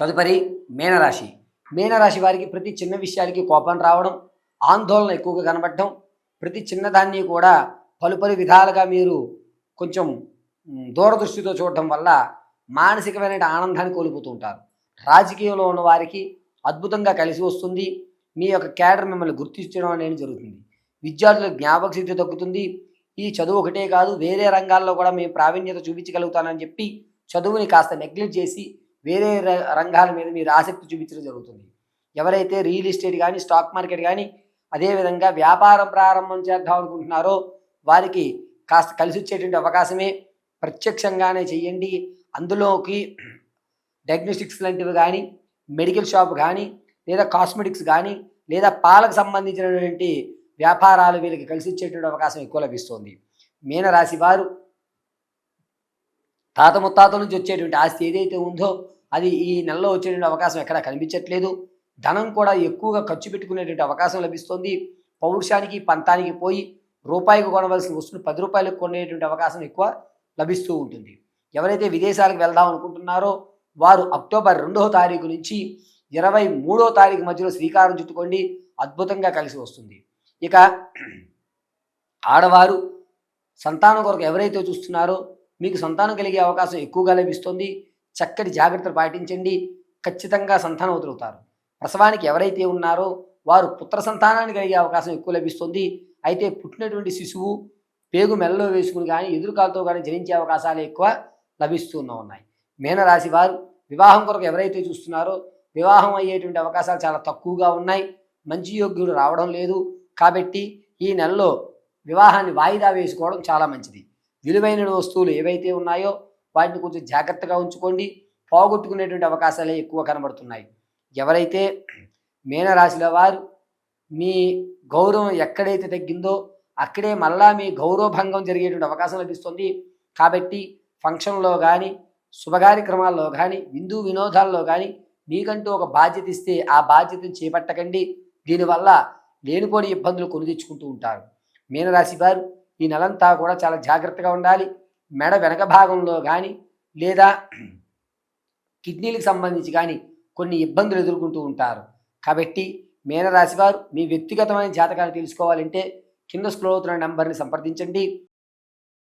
తదుపరి మీనరాశి. మీనరాశి వారికి ప్రతి చిన్న విషయాలకి కోపం రావడం ఆందోళన ఎక్కువగా కనబడటం ప్రతి చిన్నదాన్ని కూడా పలు పలు విధాలుగా మీరు కొంచెం దూరదృష్టితో చూడటం వల్ల మానసికమైన ఆనందాన్ని కోల్పోతూ ఉంటారు. రాజకీయంలో ఉన్న వారికి అద్భుతంగా కలిసి వస్తుంది. మీ యొక్క క్యాడర్ మిమ్మల్ని గుర్తించడం అనేది జరుగుతుంది. విద్యార్థుల జ్ఞాపక శక్తి తగ్గుతుంది. ఈ చదువు ఒకటే కాదు వేరే రంగాల్లో కూడా మేము ప్రావీణ్యత చూపించగలుగుతానని చెప్పి చదువుని కాస్త నెగ్లెక్ట్ చేసి వేరే ర- రంగాల మీద మీరు ఆసక్తి చూపించడం జరుగుతుంది. ఎవరైతే రియల్ ఎస్టేట్ కానీ స్టాక్ మార్కెట్ కానీ అదేవిధంగా వ్యాపారం ప్రారంభం చేద్దాం అనుకుంటున్నారో వారికి కాస్త కలిసి వచ్చేటువంటి అవకాశమే. ప్రత్యక్షంగానే చేయండి. అందులోకి డయాగ్నోస్టిక్స్ లాంటివి కానీ మెడికల్ షాప్ కానీ లేదా కాస్మెటిక్స్ కానీ లేదా పాలకు సంబంధించినటువంటి వ్యాపారాలు వీళ్ళకి కలిసి వచ్చేటువంటి అవకాశం ఎక్కువ లభిస్తుంది. మీనరాశి వారు తాత ముత్తాతల నుంచి వచ్చేటువంటి ఆస్తి ఏదైతే ఉందో అది ఈ నెలలో వచ్చేటువంటి అవకాశం ఎక్కడా కనిపించట్లేదు. ధనం కూడా ఎక్కువగా ఖర్చు పెట్టుకునేటువంటి అవకాశం లభిస్తుంది. పౌరుషానికి పంతానికి పోయి రూపాయికి కొనవలసిన వస్తువులు పది రూపాయలకు కొనేటువంటి అవకాశం ఎక్కువ లభిస్తూ ఉంటుంది. ఎవరైతే విదేశాలకు వెళ్దాం అనుకుంటున్నారో వారు అక్టోబర్ రెండవ తారీఖు నుంచి ఇరవై మూడో తారీఖు మధ్యలో శ్రీకారం చుట్టుకోండి. అద్భుతంగా కలిసి వస్తుంది. ఇక ఆడవారు సంతానం కొరకు ఎవరైతే చూస్తున్నారో మీకు సంతానం కలిగే అవకాశం ఎక్కువగా లభిస్తుంది. చక్కటి జాగ్రత్తలు పాటించండి. ఖచ్చితంగా సంతానం వదులుతారు ప్రసవానికి ఎవరైతే ఉన్నారో వారు పుత్ర సంతానాన్ని కలిగే అవకాశం ఎక్కువ లభిస్తుంది. అయితే పుట్టినటువంటి శిశువు పేగు మెల్లలో వేసుకుని కానీ ఎదురుకాలతో కానీ జరించే అవకాశాలు ఎక్కువ లభిస్తూనే ఉన్నాయి. మీనరాశి వారు వివాహం కొరకు ఎవరైతే చూస్తున్నారో వివాహం అయ్యేటువంటి అవకాశాలు చాలా తక్కువగా ఉన్నాయి. మంచి యోగ్యుడు రావడం లేదు. కాబట్టి ఈ నెలలో వివాహాన్ని వాయిదా వేసుకోవడం చాలా మంచిది. విలువైన వస్తువులు ఏవైతే ఉన్నాయో వాటిని కొంచెం జాగ్రత్తగా ఉంచుకోండి. పోగొట్టుకునేటువంటి అవకాశాలే ఎక్కువ కనబడుతున్నాయి. ఎవరైతే మీనరాశిలో వారు మీ గౌరవం ఎక్కడైతే తగ్గిందో అక్కడే మళ్ళా మీ గౌరవభంగం జరిగేటువంటి అవకాశం లభిస్తుంది. కాబట్టి ఫంక్షన్లో కానీ శుభకార్యక్రమాల్లో కానీ విందు వినోదాల్లో కానీ మీకంటూ ఒక బాధ్యత ఇస్తే ఆ బాధ్యతను చేపట్టకండి. దీనివల్ల లేనిపోని ఇబ్బందులు కొని తెచ్చుకుంటూ ఉంటారు. మీనరాశి వారు ఈ నెలంతా కూడా చాలా జాగ్రత్తగా ఉండాలి. మెడ వెనక భాగంలో కానీ లేదా కిడ్నీలకు సంబంధించి కానీ కొన్ని ఇబ్బందులు ఎదుర్కొంటూ ఉంటారు. కాబట్టి మీనరాశి వారు మీ వ్యక్తిగతమైన జాతకాన్ని తెలుసుకోవాలంటే కింద స్క్రోల్ అవుతున్న నెంబర్ని సంప్రదించండి.